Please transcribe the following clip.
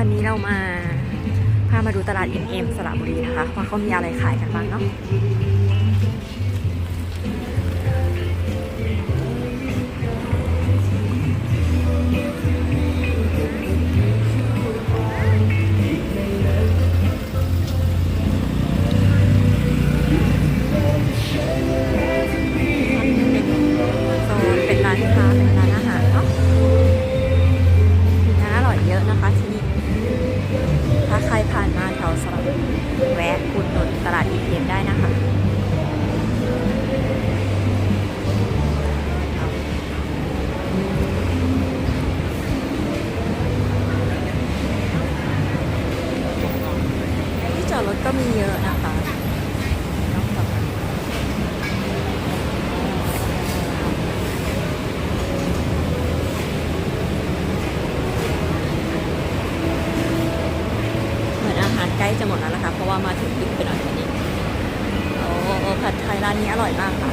วันนี้เรามาพามาดูตลาดเอ็มเอ็มสระบุรีนะคะว่าเขามีอะไรขายกันบ้างเนาะ แวะอุดหนุนตลาดอีเทียนได้นะคะที่จอดรถก็มีเยอะนะคะนอกจากนั้น เหมือนอาหาร ใกล้จะหมดแล้วนะคะ เพราะว่ามาถึงดึกไปหน่อยวันนี้โอ้โอ้ผัดไทยร้านนี้อร่อยมากค่ะ